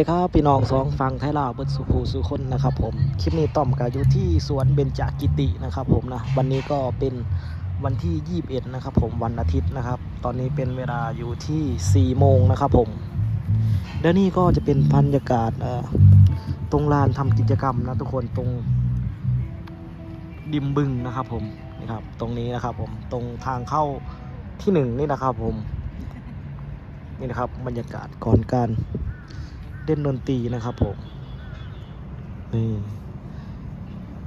ดีครับพี่น้องสองฟังไทยลาวเบิดสุภูสุคนนะครับผมคลิปนี้ต้อมกับอยู่ที่สวนเบญจกิตินะครับผมนะวันนี้ก็เป็นวันที่ 21 นะครับผมวันอาทิตย์นะครับ ตอนนี้เป็นเวลาอยู่ที่4โมงนะครับผมเดี๋ยวนี้ก็จะเป็นบรรยากาศตรงลานทำกิจกรรมนะทุกคนตรงดิมบึงนะครับผมนี่ครับ ตรงนี้นะครับผมตรงทางเข้าที่หนึ่งนี่นะครับผมนี่นะครับบรรยากาศก่อนการ เล่นดนตรีนะครับผม นี่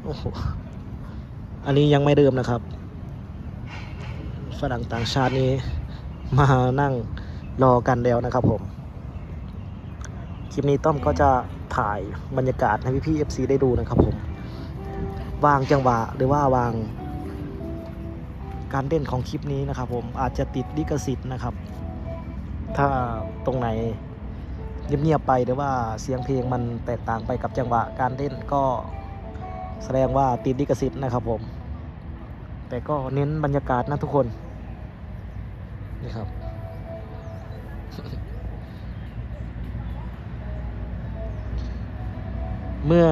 โอ้โห อันนี้ยังไม่เริ่มนะครับ ฝรั่งต่างชาตินี้มานั่งรอกันแล้วนะครับผม คลิปนี้ต้อมก็จะถ่ายบรรยากาศให้พี่พี่เอฟซีได้ดูนะครับผม วางจังหวะหรือว่าวาง การเล่นของคลิปนี้นะครับผมอาจจะติดลิขสิทธิ์นะครับ ถ้าตรงไหน เงียบๆไปหรือว่าเสียงเพลงมันแตกต่างไปกับจังหวะการเล่นก็แสดงว่าติดลิขสิทธิ์นะครับผม แต่ก็เน้นบรรยากาศนะทุกคนนี่ครับ เมื่อ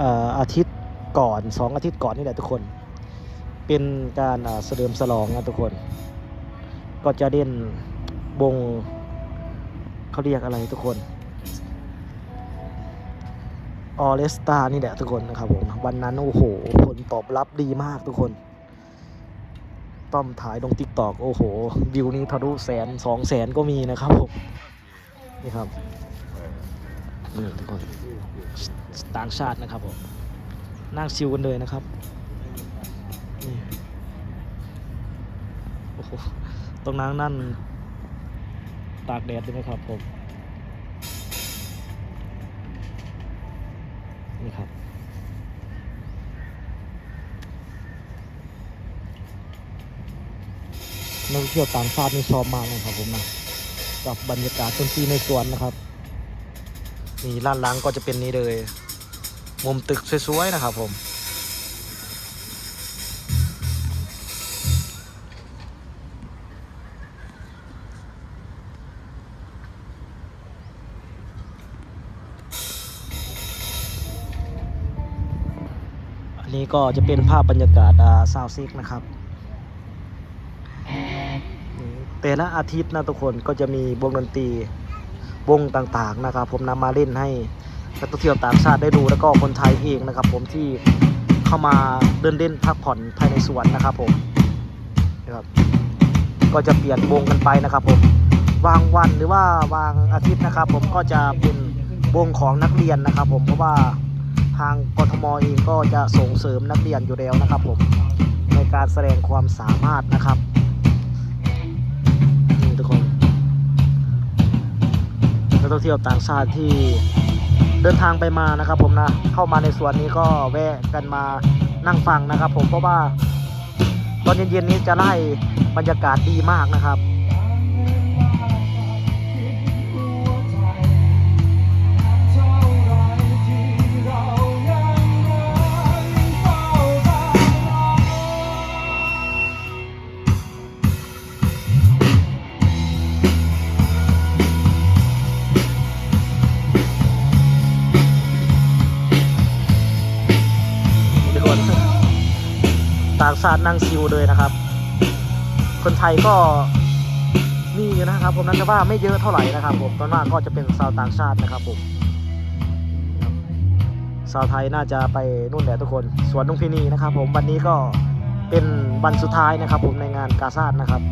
ออาทิตย์ก่อนสองอาทิตย์ก่อนนี่แหละทุกคน เป็นการอ่าเสริมฉลองนะทุกคน ก็จะเล่นวง เขาเรียกอะไรทุกคนออเลสตานี่แหละทุกคนนะครับผมวันนั้นโอ้โห ผลตอบรับดีมากทุกคน ต้อมถ่ายลงติ๊กตอกโอ้โห วิวนี้ทะลุแสนสองแสนก็มีนะครับผม นี่ครับนี่ทุกคนต่างชาตินะครับผม นั่งชิวกันเลยนะครับนี่โอ้โหตรงนั้นนั่น ตากแดดใช่ไหมครับผมนี่ครับนักท่องเที่ยวต่างชาตินี่ชอบมากนะครับผมนะกับบรรยากาศดนตรีในสวนนะครับนี่ล้านล้างก็จะเป็นนี้เลย มุมตึกสวยๆนะครับผม นี้ก็จะเป็นภาพบรรยากาศซาวซิกนะครับ แต่ละอาทิตย์นะทุกคนก็จะมีวงดนตรีวงต่างๆนะครับ ผมนำมาเล่นให้นักท่องเที่ยวต่างชาติได้ดูแล้วก็คนไทยเองนะครับ ผมที่เข้ามาเดินเล่นพักผ่อนภายในสวนนะครับผมนะครับก็จะเปลี่ยนวงกันไปนะครับผมวางวันหรือว่าวางอาทิตย์นะครับ ผมก็จะเป็นวงของนักเรียนนะครับ ผมเพราะว่า ทางกทมเองก็จะส่งเสริมนักเรียนอยู่แล้วนะครับผมในการแสดงความสามารถนะครับนี่ทุกคนนักท่องเที่ยวต่างชาติที่เดินทางไปมานะครับผมนะเข้ามาในสวนนี้ก็แวะกันมานั่งฟังนะครับ ผมเพราะว่าตอนเย็นๆนี้จะไล่บรรยากาศดีมากนะครับางชาตินั่งชิวเลยนะครับ คนไทยก็มีอยู่นะครับ ผมนั้นแต่ว่าไม่เยอะเท่าไหร่นะครับ ผมตอนมากก็จะเป็นชาวต่างชาตินะครับผมชาวไทยน่าจะไปนู่นแหละทุกคนสวนลุงพินีนะครับ ผมวันนี้ก็เป็นวันสุดท้ายนะครับ ผมในงานกาซาดนะครับ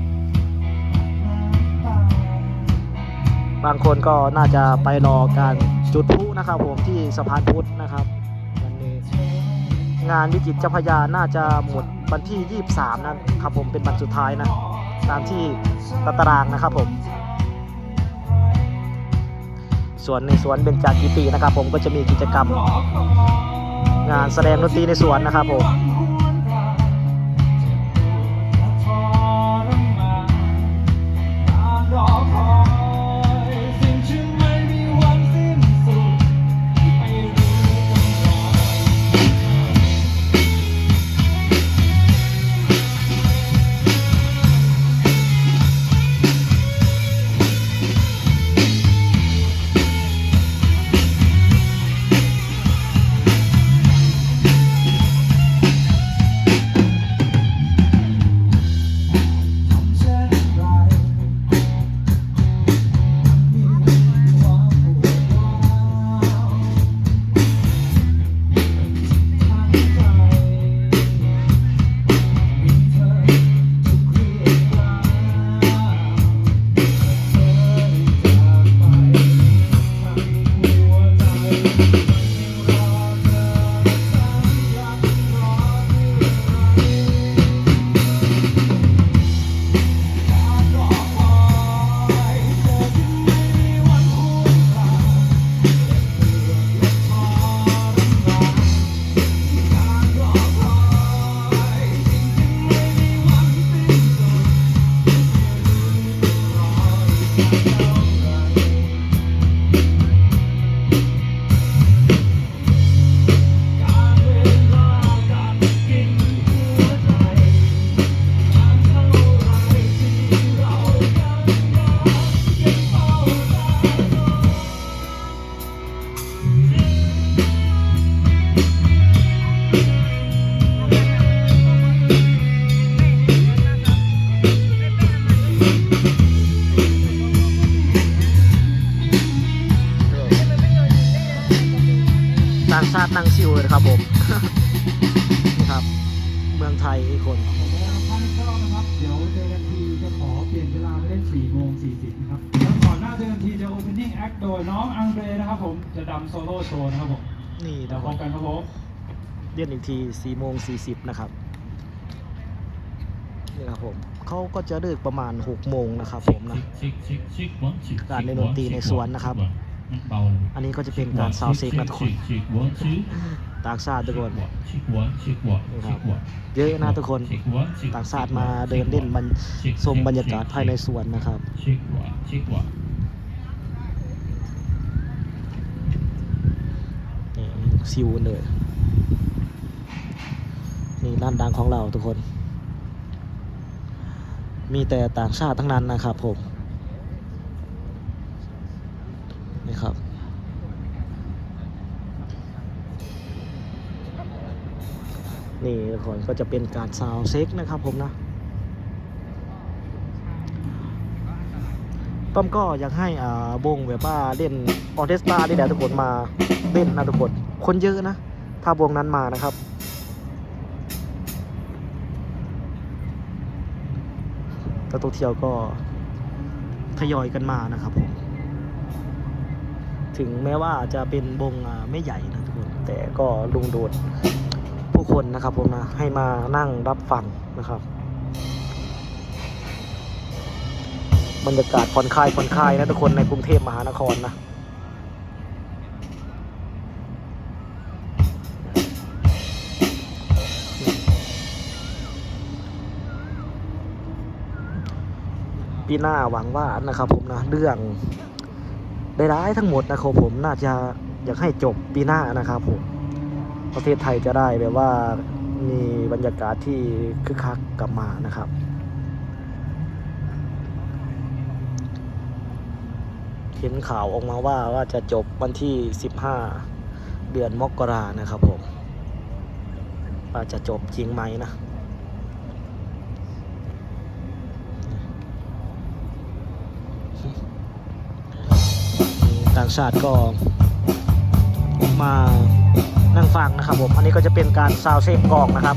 บางคนก็น่าจะไปรอการจุดพลุนะครับ ผมที่สะพานพุทธนะครับวันนี้งานวิจิตรเจ้าพยาน่าจะหมด วันที่ 23 นะครับผมเป็นวันสุดท้ายนะ ตามที่ตารางนะครับผมส่วนในสวนเบญจากิตินะครับ ผมก็จะมีกิจกรรม งานแสดงดนตรีในสวนนะครับผมางชาตินั่งชิวเลยครับผมนี่ครับ เมืองไทยอีกคนขอท่านเข้านะครับเดี๋ยวเจอกันทีจะขอเปลี่ยนเวลาไปเล่น4โมง40นะครับแล้วก่อนหน้าเจอกันทีจะ opening act โดยน้องอังเดรนะครับผมจะดำโซโล่โชว์นะครับผมนี่เดี๋ยวนะพครับบกันครับผมเรียนอีกที4โมง40นะครับนี่ครับผมเขาก็จะเลิกประมาณ6โมงนะครับผมนะการเล่นดนตรีในสวนนะครับ อันนี้ก็จะเป็นการซาวด์เซ็กนะทุกคนต่างชาติทุกคนเยอะนะทุกคนต่างชาติมาเดินเล่นมันชมบรรยากาศภายในสวนนะครับนี่ซิวเลยนี่ร้านดังของเราทุกคน มีแต่ต่างชาติทั้งนั้นนะครับผม นี่ทุกคนก็จะเป็นการซาวเซ็กนะครับผมนะต้อมก็อยากให้อ่าบงแบบว่าเล่นออเคสตราที่แดทุกคนมาเล่นนะทุกคนคนเยอะนะ ถ้าวงนั้นมานะครับแล้วตัวเที่ยวก็ทยอยกันมานะครับผมถึงแม้ว่าจะเป็นวงไม่ใหญ่นะทุกคนแต่ก็ลุงโดด คนนะครับผมนะ ให้มานั่งรับฟังนะครับ บรรยากาศผ่อนคลายผ่อนคลายนะทุกคนในกรุงเทพมหานครนะปีหน้าหวังว่านะครับผมนะเรื่องได้ร้ายๆทั้งหมดนะครับผมน่าจะอยากให้จบปีหน้านะครับผม ประเทศไทยจะได้แบบว่ามีบรรยากาศที่คึกคักกลับมานะครับ เห็นข่าวออกมาว่าว่าจะจบวันที่ 15 เดือนมกรานะครับผมว่าจะจบจริงไหมนะต่างชาติก็มา นั่งฟังนะครับผม อันนี้ก็จะเป็นการซาวเช็คกองนะครับ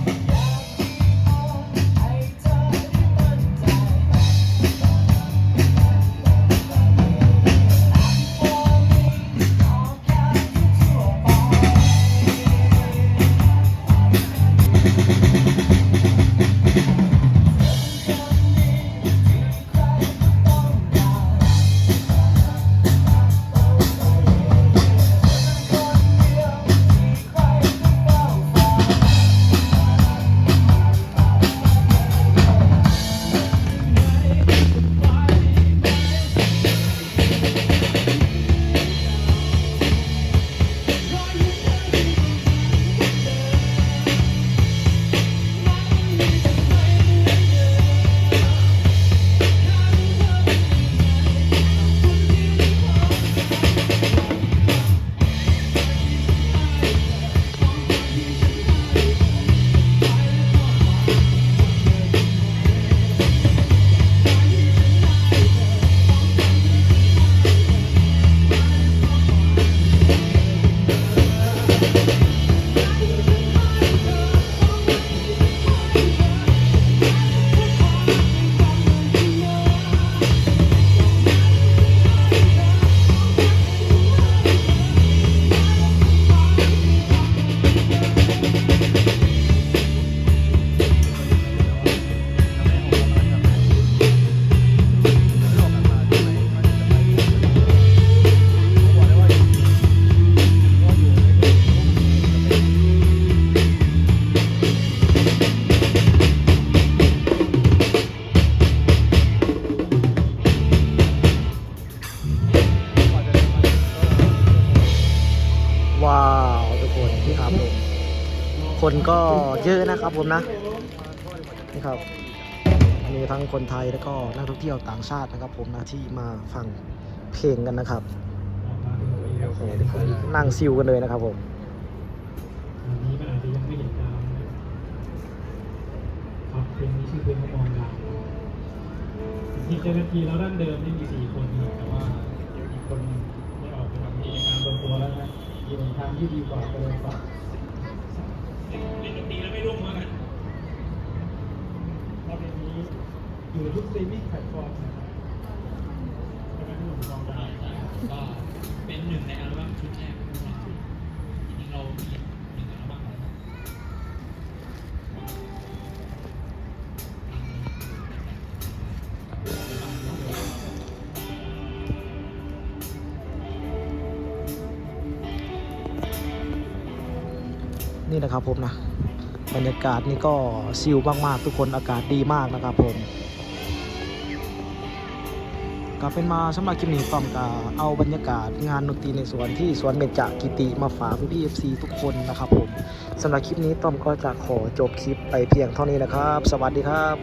เยอะนะครับผมนะนี่ครับมีทั้งคนไทยแล้วก็นักท่องเที่ยวต่างชาตินะครับ ผมนะที่มาฟังเพลงกันนะครับนั่งซิวกันเลยนะครับผมเพลงนี้ชื่อเพลงว่ามองดาวทีเจ้าหน้าที่เราดั้งเดิมนี่มีสี่คนแต่ว่าเดี๋ยวอีกคนได้ออกไปทำกิจการบนตัวแล้วนะอยู่ในทางที่ดีกว่าก็เลยฝาก เล่นดนตรีแล้วไม่ร่วมมือกัน ตอนนี้ อยู่ทุกสตรีมมิ่งแพลตฟอร์มนะครับใช่ไหมที่ผมลองได้ก็เป็นหนึ่งในอัลบั้มชุดแรกของเราจริงๆเรามีหนึ่งอัลบั้มแล้วนี่นะครับผมนะ บรรยากาศนี่ก็ซิลมาก ๆ ทุกคนอากาศดีมากนะครับผม ก็เป็นมาสำหรับคลิปนี้ต้อมก็เอาบรรยากาศงานดนตรีในสวนที่สวนเบญจกิติมาฝากพี่ๆ FC ทุกคนนะครับผมสำหรับคลิปนี้ต้อมก็จะขอจบคลิปไปเพียงเท่านี้นะครับ สวัสดีครับ